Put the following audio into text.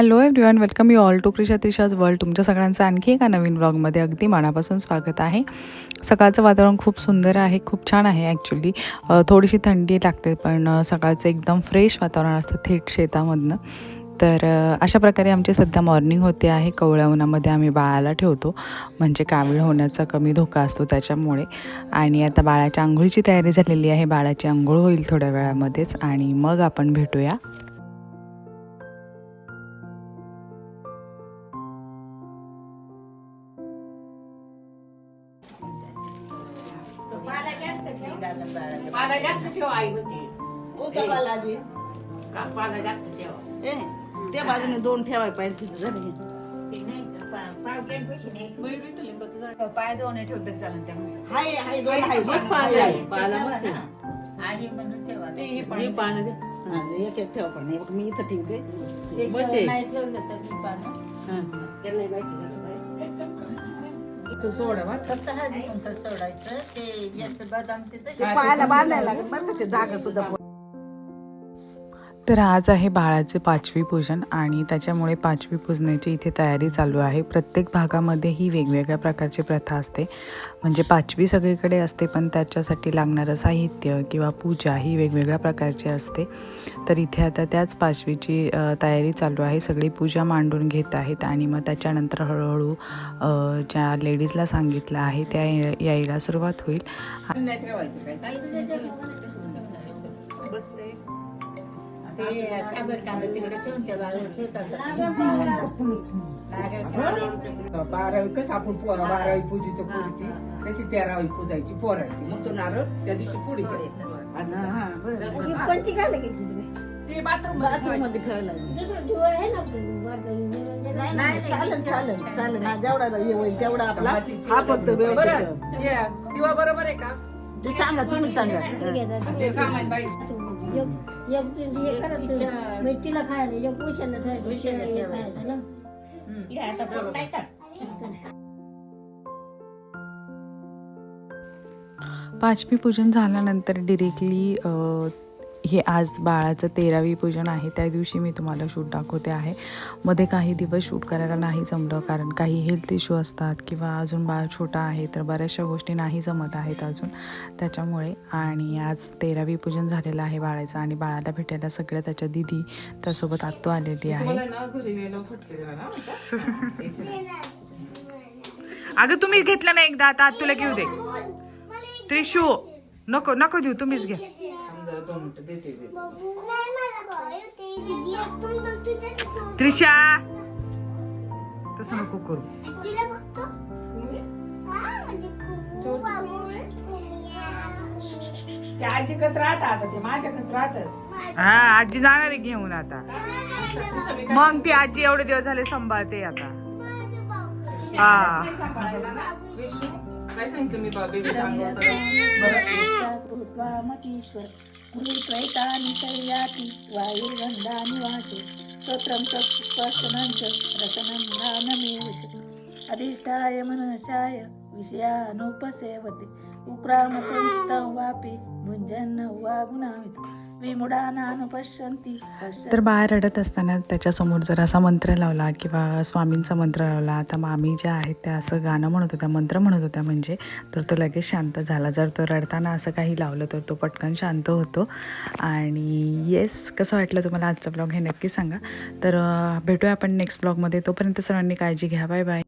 Everyone welcome you all to Krisha Trisha's world तुमच्या सगळ्यांचं आणखी एका नवीन ब्लॉगमध्ये अगदी मनापासून स्वागत आहे. सकाळचं वातावरण खूप सुंदर आहे खूप छान आहे ॲक्च्युली थोडीशी थंडी लागते पण सकाळचं एकदम फ्रेश वातावरण असतं थेट शेतामधनं. तर अशा प्रकारे आमची सध्या मॉर्निंग होते आहे. कवळ्या उन्हामध्ये आम्ही बाळाला ठेवतो म्हणजे कावीळ होण्याचा कमी धोका असतो त्याच्यामुळे. आणि आता बाळाच्या आंघोळीची तयारी झालेली आहे. बाळाची आंघोळ होईल थोड्या वेळामध्येच आणि मग आपण भेटूया. पाला जास्त ठेवा आई म्हणते कोणता पाला आजी का पाला जास्त ठेवा ए त्या बाजूने दोन ठेवाय पाहिजे तिथं झाले ते नाही का, पा- पाव केन पैसे नाही. मयुरी तर लिंबाचं झाड पाय जाऊन नाही ठेवलं तरी चालेल त्यामुळे हाय हाय दोन हाय बस पाला आहे. पाला ठेवा मस्त ना. आहे. आहे म्हणून ठेवा ते ही हे पानं. पानं दे. हा, एक एक ठेवा पण हे मी इथं ठेवते बस आहे. नाही ठेवलं तर ती पानं हा. त्यांना माहिती झालं फक्त हळदी कुंकू सोडायचं. ते याचं बदाम ते ते तसे पायाला बांधायला लागत बरं का ते जागा सुद्धा तर आज आहे बाळाचे पाचवी पूजन आणि त्याच्यामुळे पाचवी पूजण्याची इथे तयारी चालू आहे. प्रत्येक भागामध्ये ही वेगवेगळ्या प्रकारची प्रथा असते. म्हणजे पाचवी सगळीकडे असते पण त्याच्यासाठी लागणारं साहित्य किंवा पूजा ही वेगवेगळ्या प्रकारची असते. तर इथे आता त्याच पाचवीची तयारी चालू आहे. सगळी पूजा मांडून घेत आहेत आणि मग त्याच्यानंतर हळूहळू ज्या लेडीजला सांगितलं आहे त्या या- यायला सुरुवात होईल. ते साबर कांदा तिकडे ठेवून त्या बाजूला ठेवतात. बारावी कसं आपण बारावी पूजितो पुढची त्याची तेरावी पूजायची पोराची. मग तो नारळ त्या दिवशी पुढे हा, हा. कोणती घेतली ते बाथरूममध्ये चालेल ना जेवढा तेवढा आपला हा फक्त. दिवा बरोबर आहे का? ते सांगा तुम्ही सांगा. एक दिवशी हे तिच्या- म्हणजे तिला खायला एक उशाला ठेवायचं उशाला तिला हे ठेवायचं. खायचं ना हम्म. आता पोरं नाही का? पाचवी पूजन झाल्यानंतर डिरेक्टली हे आज बाळाचं तेरावी पूजन आहे. त्या दिवशी मी तुम्हाला शूट दाखवते आहे. मध्ये काही दिवस शूट करायला नाही जमलं कारण काही हेल्थ इश्यू असतात किंवा अजून बाळ छोटा आहे तर बऱ्याचशा गोष्टी नाही जमत आहेत अजून. त्याच्यामुळे आणि आज तेरावी पूजन झालेलं आहे बाळाचं आणि बाळाला भेटायला सगळ्या त्याच्या दिदी त्यासोबत आत्तू आलेली आहे. अगं तुम्ही घेतलं ना एकदा आता तुला घेऊ दे. त्रिशू. नको नको देऊ तुम्हीच घ्या. थांब जरा दोन मिनिटं देते दे. त्रिशा तसं नको करू. ते आजीकच राहत आता ते माझ्याकच राहत. हा आजी जाणार आहे घेऊन आता. मग ती आजी एवढे दिवस झाले सांभाळते आता. हा. विष्णू, काय सांगितलं मी बेबी बरं मतीश्वर कुलित्वैतानि तैयाति वायुर्गन्धानि वाचे च रसनं ध्यानमेव च। अधिष्ठाय मनसाय विषयानुपसेवते। उक्रामतं वापि भुञ्जन् वा पश्यन्ति तर बाळ रडत असताना त्याच्यासमोर जर असा मंत्र लावला किंवा स्वामींचा मंत्र लावला आता मामी ज्या आहेत त्या असं गाणं म्हणत होत्या मंत्र म्हणत होत्या म्हणजे तर तो लगेच शांत झाला. जर तो रडताना असं काही लावलं तर तो पटकन शांत होतो. आणि येस कसं वाटलं तुम्हाला आजचा ब्लॉग हे नक्की सांगा. तर भेटूया आपण नेक्स्ट ब्लॉगमध्ये तोपर्यंत सर्वांनी काळजी घ्या. Bye bye